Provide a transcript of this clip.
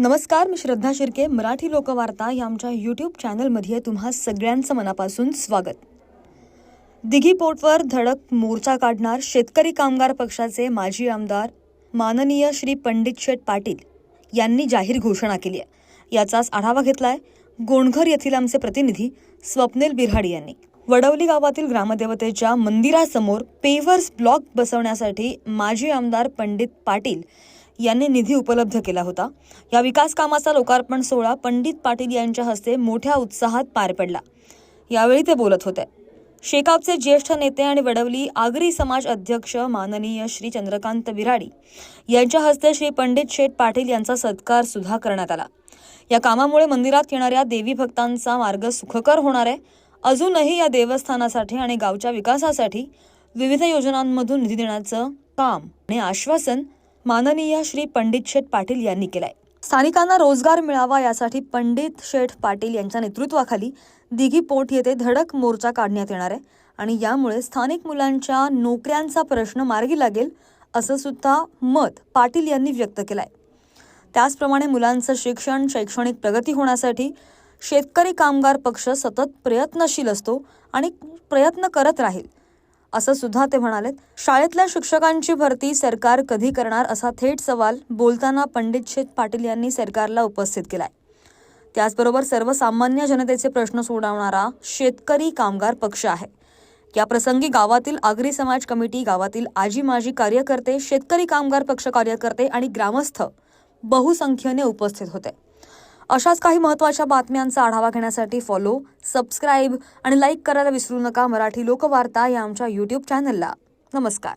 नमस्कार मी श्रद्धा शिर्के मराठी लोकवार्ता या आमच्या यूट्यूब चॅनलमध्ये तुम्हा सगळ्यांचं मनापासून स्वागत. दिघी पोर्टवर धडक मोर्चा काढणार शेतकरी कामगार पक्षाचे माजी आमदार माननीय श्री पंडित शेठ पाटील यांनी जाहीर घोषणा केली आहे. याचाच आढावा घेतलाय गोंडघर येथील आमचे प्रतिनिधी स्वप्नील बिराडी यांनी. वडवली गावातील ग्रामदेवतेच्या मंदिरासमोर पेव्हर्स ब्लॉक बसवण्यासाठी माजी आमदार पंडित पाटील यांनी निधी उपलब्ध केला होता. या विकास कामाचा लोकार्पण सोहळा पंडित पाटील यांच्या हस्ते मोठ्या उत्साहात पार पडला. यावेळी ते बोलत होते. शेकापचे ज्येष्ठ नेते आणि वडवली आगरी समाज अध्यक्ष माननीय श्री चंद्रकांत बिराडी यांच्या हस्ते श्री पंडित शेठ पाटील यांचा सत्कार सुद्धा करण्यात आला. या कामामुळे मंदिरात येणाऱ्या देवी भक्तांचा मार्ग सुखकर होणार आहे. अजूनही या देवस्थानासाठी आणि गावच्या विकासासाठी विविध योजनांमधून निधी देण्याचं काम आणि आश्वासन माननीय श्री पंडित शेठ पाटील यांनी केलाय. स्थानिकांना रोजगार मिळावा यासाठी पंडित शेठ पाटील यांच्या नेतृत्वाखाली दिघी पोट येथे धडक मोर्चा काढण्यात येणार आहे आणि यामुळे स्थानिक मुलांच्या नोकऱ्यांचा प्रश्न मार्गी लागेल असं सुद्धा मत पाटील यांनी व्यक्त केलंय. त्याचप्रमाणे मुलांचं शिक्षण शैक्षणिक प्रगती होण्यासाठी शेतकरी कामगार पक्ष सतत प्रयत्नशील असतो आणि प्रयत्न करत राहील. असं सुद्धा ते म्हणालेत. शाळेतल्या शिक्षकांची भरती सरकार कधी करणार असा थेट सवाल बोलताना पंडित शेत पाटील यांनी सरकारला उपस्थित केलाय. त्याचबरोबर सर्वसामान्य जनतेचे प्रश्न सोडवणारा शेतकरी कामगार पक्ष आहे. या प्रसंगी गावातील आगरी समाज कमिटी गावातील आजी माजी कार्यकर्ते शेतकरी कामगार पक्ष कार्यकर्ते आणि ग्रामस्थ बहुसंख्येने उपस्थित होते. अशाच काही महत्त्वाच्या बातम्यांचा आढावा घेण्यासाठी फॉलो सबस्क्राईब आणि लाईक करायला विसरू नका मराठी लोकवार्ता या आमच्या यूट्यूब चॅनलला नमस्कार.